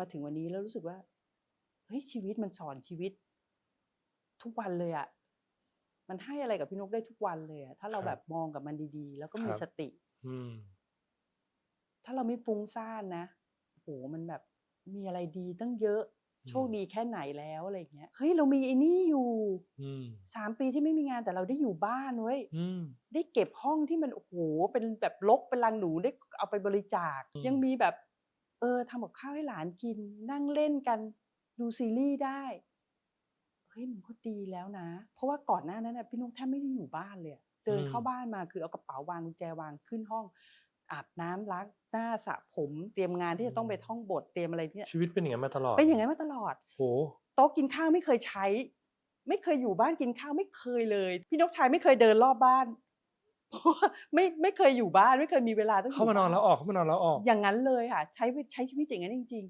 มาถึงวันนี้แล้วรู้สึกว่าเฮ้ยชีวิตมันสอนชีวิต ทุกวันเลยอะมันให้อะไรกับพี่นกได้ทุกวันเลยอะถ้าเราครับแบบมองกับมันดีๆ แล้วก็มีครับสติ อืมถ้าเราไม่ฟุ้งซ่านนะโอ้โหมันแบบมีอะไรดีตั้งเยอะอืมโชคดีแค่ไหนแล้วอะไรอย่างเงี้ยเฮ้ยเรามีไอ้นี่อยู่อืมสามปีที่ไม่มีงานแต่เราได้อยู่บ้านเว้ยอืมได้เก็บห้องที่มันโอ้โหเป็นแบบลกเป็นลังหนูได้เอาไปบริจาคอืมยังมีแบบ เออทำกับข้าวให้หลานกิน นั่งเล่นกันดูซีรีส์ได้เฮ้ยมันก็ดีแล้วนะ เพราะว่าก่อนหน้านั้นน่ะพี่นุ๊กแทบไม่ได้อยู่บ้านเลยอะเดินเข้าบ้านมาคือเอากระเป๋าวางกุญแจวางขึ้นห้อง อาบน้ำล้างหน้าสระผมเตรียมงานที่จะต้องไปท่องบทเตรียมอะไรเนี่ยชีวิตเป็นอย่างนั้นมาตลอดเป็นอย่างนั้นมาตลอดโหโต๊ะกินข้าวไม่เคยใช้ ไม่เคยอยู่บ้านกินข้าวไม่เคยเลย พี่นกชายไม่เคยเดินรอบบ้าน เพราะว่าไม่ไม่เคยอยู่บ้านไม่เคยมีเวลาต้องอยู่เข้ามานอนบ้แล้วออกเข้ามานอนแล้วออก อย่างนั้นเลยค่ะ ใช้ใช้ชีวิตอย่างนั้นจริง